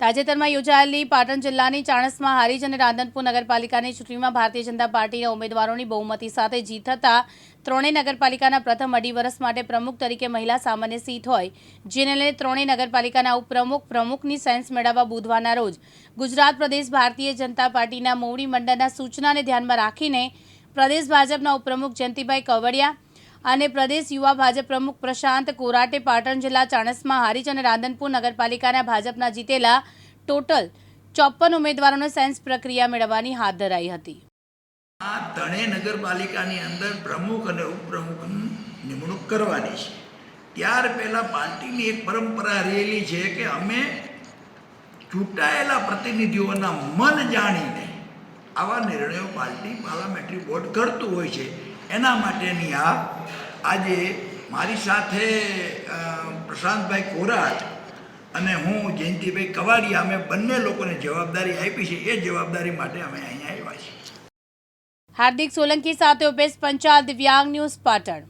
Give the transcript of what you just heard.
તાજેતરમાં યોજાયેલી પાટણ જિલ્લાની ચાણસમાં હારીજ અને રાધનપુર નગરપાલિકાની ચૂંટણીમાં ભારતીય જનતા પાર્ટીના ઉમેદવારોની બહુમતી સાથે જીત થતાં ત્રણેય નગરપાલિકાના પ્રથમ અઢી વર્ષ માટે પ્રમુખ તરીકે મહિલા સામાન્ય સીટ હોય, જેને લઈને ત્રણેય નગરપાલિકાના ઉપપ્રમુખ પ્રમુખની સેન્સ મેળવવા બુધવારના રોજ ગુજરાત પ્રદેશ ભારતીય જનતા પાર્ટીના મોવડી મંડળના સૂચનાને ધ્યાનમાં રાખીને પ્રદેશ ભાજપના ઉપપ્રમુખ જયંતિભાઈ કવડિયા અને પ્રદેશ યુવા ભાજપ પ્રમુખ પ્રશાંત કોરાટે પાટણ જિલ્લા ચાણસમાં હારીજ અને રાધનપુર નગરપાલિકાના ભાજપના જીતેલા ટોટલ ચોપન ઉમેદવારોને સેન્સ પ્રક્રિયા મેળવવાની હાથ ધરાઈ હતી. આ ત્રણેય નગરપાલિકાની અંદર પ્રમુખ અને ઉપપ્રમુખની નિમણૂક કરવાની છે. ત્યાર પહેલાં પાર્ટીની એક પરંપરા રહેલી છે કે અમે ચૂંટાયેલા પ્રતિનિધિઓના મન જાણીને આવા નિર્ણયો પાર્ટી પાર્લામેન્ટરી બોર્ડ કરતું હોય છે. એના માટેની આ આજે મારી સાથે પ્રશાંતભાઈ કોરાટ અને હું જયંતિભાઈ કવાડિયા અમે બંને લોકોને જવાબદારી આપી છે. એ જવાબદારી માટે અમે અહીંયા આવ્યા છીએ. હાર્દિક સોલંકી સાથે ઉપેશ પંચાલ દિવ્યાંગ ન્યૂઝ પાટણ.